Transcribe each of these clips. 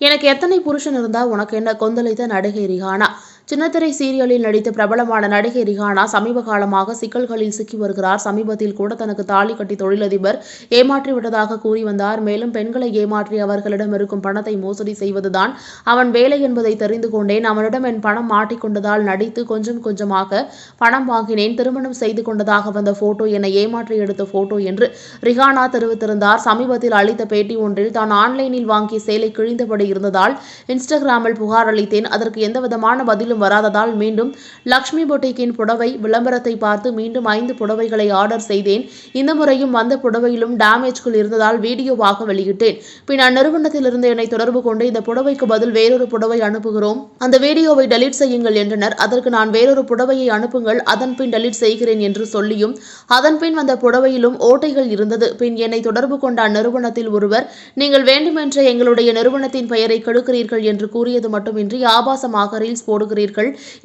எனக்கு எத்தனை புருஷன் இருந்தா உனக்கு என்ன கொந்தளித்த நடிகை ரிஹானா சின்னத்திரை சீரியலில் நடித்து பிரபலமான நடிகை ரிஹானா சமீப காலமாக சிக்கல்களில் சிக்கி வருகிறார். சமீபத்தில் கூட தனக்கு தாலி கட்டி தொழிலதிபர் ஏமாற்றி விட்டதாக கூறி வந்தார். மேலும் பெண்களை ஏமாற்றி அவர்களிடம் இருக்கும் பணத்தை மோசடி செய்வதுதான் அவன் வேலை என்பதை தெரிந்து கொண்டேன். அவனிடம் என் பணம் மாட்டிக்கொண்டதால் நடித்து கொஞ்சம் கொஞ்சமாக பணம் வாங்கினேன். திருமணம் செய்து கொண்டதாக வந்த போட்டோ என்னை ஏமாற்றி எடுத்த போட்டோ என்று ரிஹானா தெரிவித்திருந்தார். சமீபத்தில் அளித்த பேட்டி ஒன்றில் தான் ஆன்லைனில் வாங்கிய சேலை கிழிந்தபடி இருந்ததால் இன்ஸ்டாகிராமில் புகார் அளித்தேன். அதற்கு எந்தவிதமான பதிலும் வராததால் மீண்டும் லக்ஷ்மி பொட்டிக்கின் புடவை விளம்பரத்தை பார்த்து மீண்டும் ஐந்து புடவைகளை ஆர்டர் செய்தேன். இந்த முறையும் வந்த புடவையிலும் டேமேஜ்கள் இருந்ததால் வீடியோவாக வெளியிட்டேன். பின் அந்நிறுவனத்திலிருந்து என்னை தொடர்பு கொண்டு இந்த புடவைக்கு பதில் வேறொரு புடவை அனுப்புகிறோம். அந்த வீடியோவை டெலீட் செய்யுங்கள் என்றனர். அதற்கு நான் வேறொரு புடவையை அனுப்புங்கள் அதன் பின் டெலீட் செய்கிறேன் என்று சொல்லியும் அதன் பின் வந்த புடவையிலும் ஓட்டைகள் இருந்தது. பின் என்னை தொடர்பு கொண்ட அந்நிறுவனத்தில் ஒருவர் நீங்கள் வேண்டுமென்றே எங்களுடைய நிறுவனத்தின் பெயரை கெடுக்கிறீர்கள் என்று கூறியது மட்டுமின்றி ஆபாசமாக ரீல்ஸ் போடுகிறீர்கள்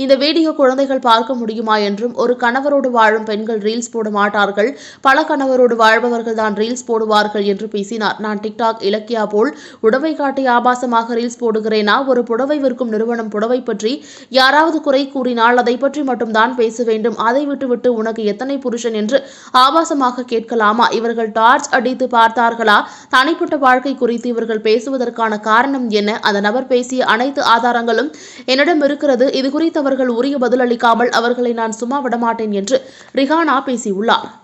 இந்த வீடியோ குழந்தைகள் பார்க்க முடியுமா என்றும் ஒரு கணவரோடு வாழும் பெண்கள் ரீல்ஸ் போட மாட்டார்கள். பல கணவரோடு வாழ்பவர்கள் தான் ரீல்ஸ் போடுவார்கள் என்று பேசினார். நான் டிக்டாக் இலக்கியா போல் உடவை காட்டி ஆபாசமாக ரீல்ஸ் போடுகிறேனா? ஒரு புடவை விற்கும் நிறுவனம் புடவை பற்றி யாராவது குறை கூறினால் அதை பற்றி மட்டும்தான் பேச வேண்டும். அதை விட்டுவிட்டு உனக்கு எத்தனை புருஷன் என்று ஆபாசமாக கேட்கலாமா? இவர்கள் டார்ச் அடித்து பார்த்தார்களா? தனிப்பட்ட வாழ்க்கை குறித்து இவர்கள் பேசுவதற்கான காரணம் என்ன? அந்த நபர் பேசிய அனைத்து ஆதாரங்களும் என்னிடம் இருக்கிறது. இது குறித்து அவர்கள் உரிய பதிலளிக்காமல் அவர்களை நான் சும்மா விடமாட்டேன் என்று ரிஹானா பேசியுள்ளார்.